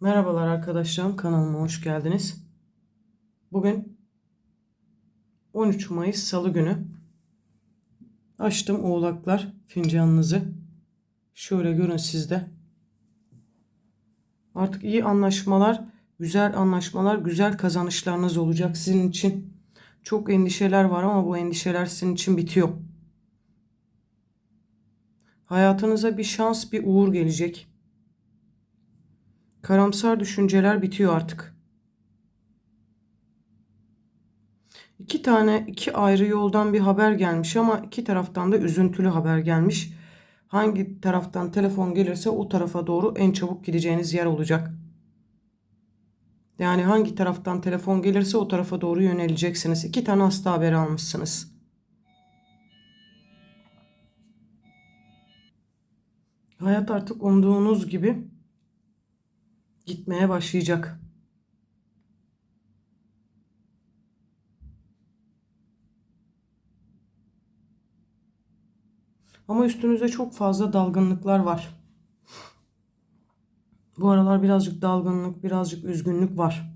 Merhabalar arkadaşlarım kanalıma hoş geldiniz. Bugün 13 Mayıs Salı günü. Açtım oğlaklar fincanınızı. Şöyle görün sizde. Artık iyi anlaşmalar, güzel anlaşmalar, güzel kazanışlarınız olacak sizin için. Çok endişeler var ama bu endişeler sizin için bitiyor. Hayatınıza bir şans, bir uğur gelecek. Karamsar düşünceler bitiyor artık. İki tane iki ayrı yoldan bir haber gelmiş ama iki taraftan da üzüntülü haber gelmiş. Hangi taraftan telefon gelirse o tarafa doğru en çabuk gideceğiniz yer olacak. Yani hangi taraftan telefon gelirse o tarafa doğru yöneleceksiniz. İki tane hasta haberi almışsınız. Hayat artık umduğunuz gibi gitmeye başlayacak. Ama üstünüzde çok fazla dalgınlıklar var. Bu aralar birazcık dalgınlık, birazcık üzgünlük var.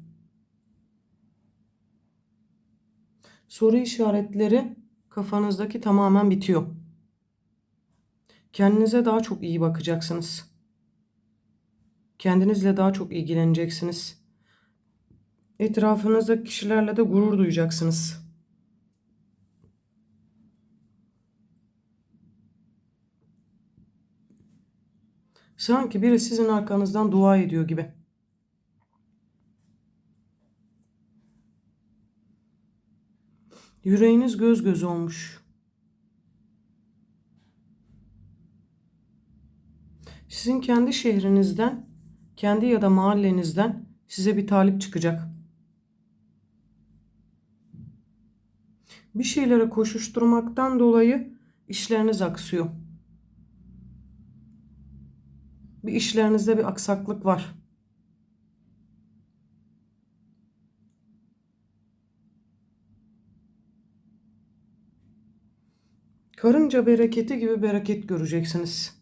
Soru işaretleri kafanızdaki tamamen bitiyor. Kendinize daha çok iyi bakacaksınız. Kendinizle daha çok ilgileneceksiniz. Etrafınızdaki kişilerle de gurur duyacaksınız. Sanki biri sizin arkanızdan dua ediyor gibi. Yüreğiniz göz göz olmuş. Sizin kendi şehrinizden, kendi ya da mahallenizden size bir talip çıkacak. Bir şeylere koşuşturmaktan dolayı işleriniz aksıyor. Bir işlerinizde bir aksaklık var. Karınca bereketi gibi bereket göreceksiniz.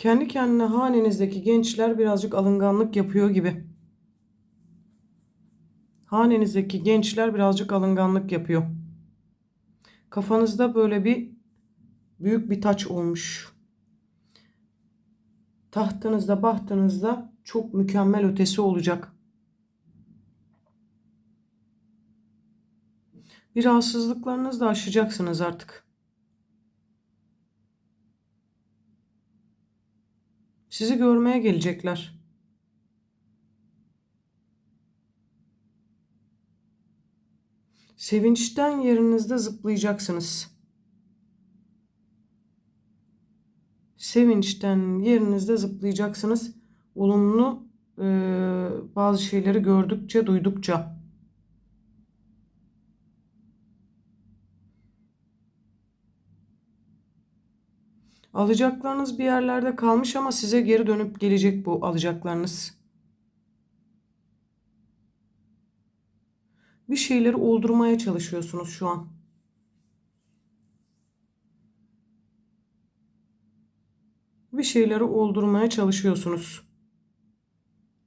Kendi kendine hanenizdeki gençler birazcık alınganlık yapıyor gibi. Hanenizdeki gençler birazcık alınganlık yapıyor. Kafanızda böyle bir büyük bir taç olmuş. Tahtınızda, bahtınızda çok mükemmel ötesi olacak. Bir rahatsızlıklarınızı da aşacaksınız artık. Sizi görmeye gelecekler. Sevinçten yerinizde zıplayacaksınız. Sevinçten yerinizde zıplayacaksınız. Olumlu e, bazı şeyleri gördükçe, duydukça. Alacaklarınız bir yerlerde kalmış ama size geri dönüp gelecek bu alacaklarınız. Bir şeyleri oldurmaya çalışıyorsunuz şu an. Bir şeyleri oldurmaya çalışıyorsunuz.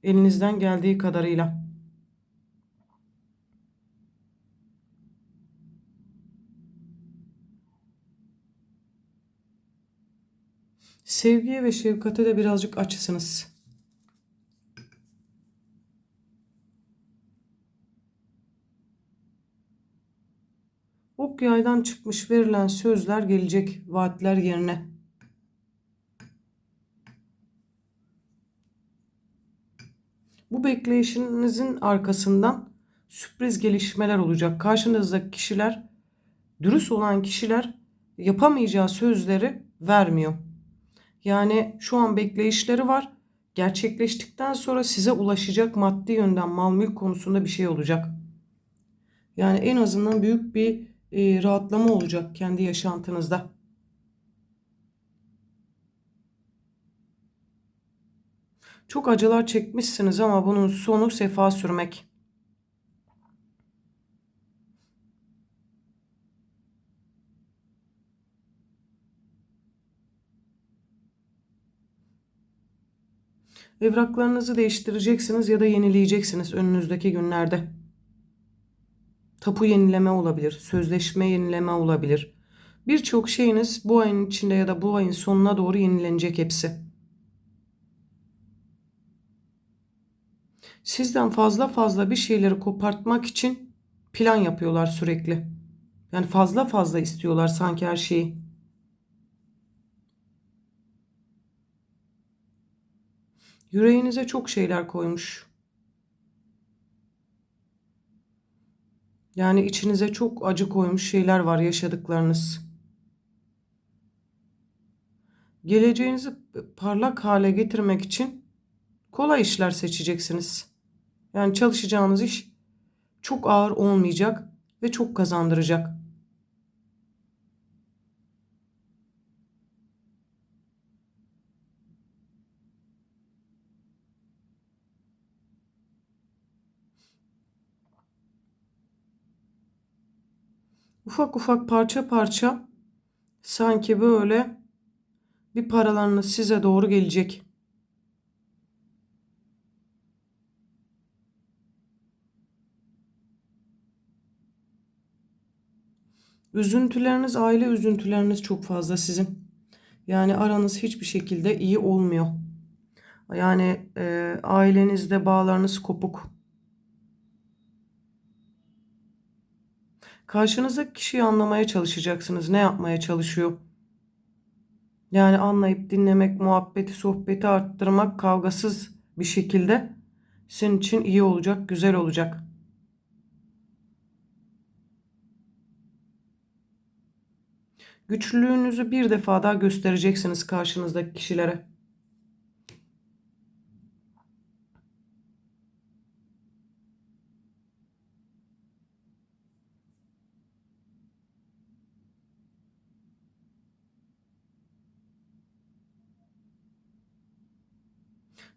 Elinizden geldiği kadarıyla. Sevgiye ve şefkate de birazcık açsınız. Ok yaydan çıkmış verilen sözler gelecek vaatler yerine. Bu bekleyişinizin arkasından sürpriz gelişmeler olacak. Karşınızdaki kişiler, dürüst olan kişiler yapamayacağı sözleri vermiyor. Yani şu an bekleyişleri var. Gerçekleştikten sonra size ulaşacak maddi yönden mal mülk konusunda bir şey olacak. Yani en azından büyük bir e, rahatlama olacak kendi yaşantınızda. Çok acılar çekmişsiniz ama bunun sonu sefa sürmek. Evraklarınızı değiştireceksiniz ya da yenileyeceksiniz önünüzdeki günlerde. Tapu yenileme olabilir, sözleşme yenileme olabilir. Birçok şeyiniz bu ayın içinde ya da bu ayın sonuna doğru yenilenecek hepsi. Sizden fazla fazla bir şeyleri kopartmak için plan yapıyorlar sürekli. Yani fazla fazla istiyorlar sanki her şeyi. Yüreğinize çok şeyler koymuş. Yani içinize çok acı koymuş şeyler var yaşadıklarınız. Geleceğinizi parlak hale getirmek için kolay işler seçeceksiniz. Yani çalışacağınız iş çok ağır olmayacak ve çok kazandıracak. Ufak ufak parça parça sanki böyle bir paralarınız size doğru gelecek. Üzüntüleriniz, aile üzüntüleriniz çok fazla sizin. Yani aranız hiçbir şekilde iyi olmuyor. Yani e, ailenizde bağlarınız kopuk. Karşınızdaki kişiyi anlamaya çalışacaksınız. Ne yapmaya çalışıyor? Yani anlayıp dinlemek, muhabbeti, sohbeti arttırmak kavgasız bir şekilde senin için iyi olacak, güzel olacak. Güçlülüğünüzü bir defa daha göstereceksiniz karşınızdaki kişilere.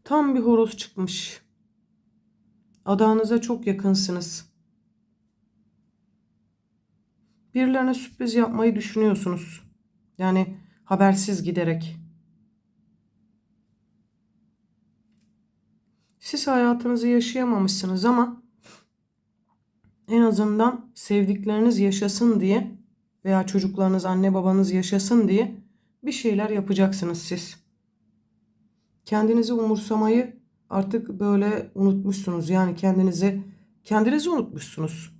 Tam bir horoz çıkmış. Adağınıza çok yakınsınız. Birilerine sürpriz yapmayı düşünüyorsunuz. Yani habersiz giderek. Siz hayatınızı yaşayamamışsınız ama en azından sevdikleriniz yaşasın diye veya çocuklarınız, anne babanız yaşasın diye bir şeyler yapacaksınız siz. Kendinizi umursamayı artık böyle unutmuşsunuz. Yani kendinizi kendinizi unutmuşsunuz.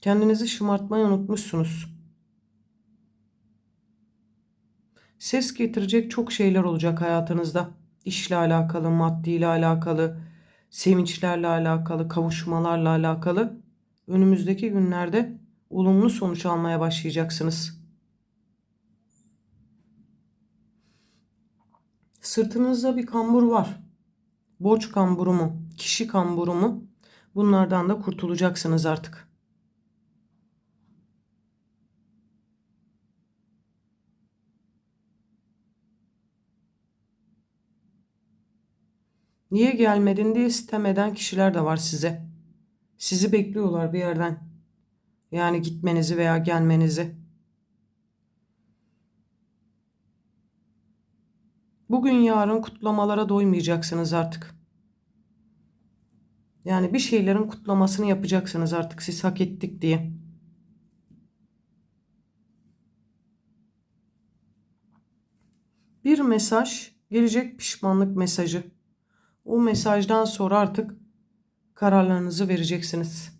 Kendinizi şımartmayı unutmuşsunuz. Ses getirecek çok şeyler olacak hayatınızda. İşle alakalı, maddiyle alakalı, sevinçlerle alakalı, kavuşmalarla alakalı. Önümüzdeki günlerde olumlu sonuç almaya başlayacaksınız. Sırtınızda bir kambur var. Borç kamburu mu, kişi kamburu mu? Bunlardan da kurtulacaksınız artık. Niye gelmedin diye sitem eden kişiler de var size. Sizi bekliyorlar bir yerden. Yani gitmenizi veya gelmenizi. Bugün yarın kutlamalara doymayacaksınız artık. Yani bir şeylerin kutlamasını yapacaksınız artık siz hak ettik diye. Bir mesaj gelecek pişmanlık mesajı. O mesajdan sonra artık kararlarınızı vereceksiniz.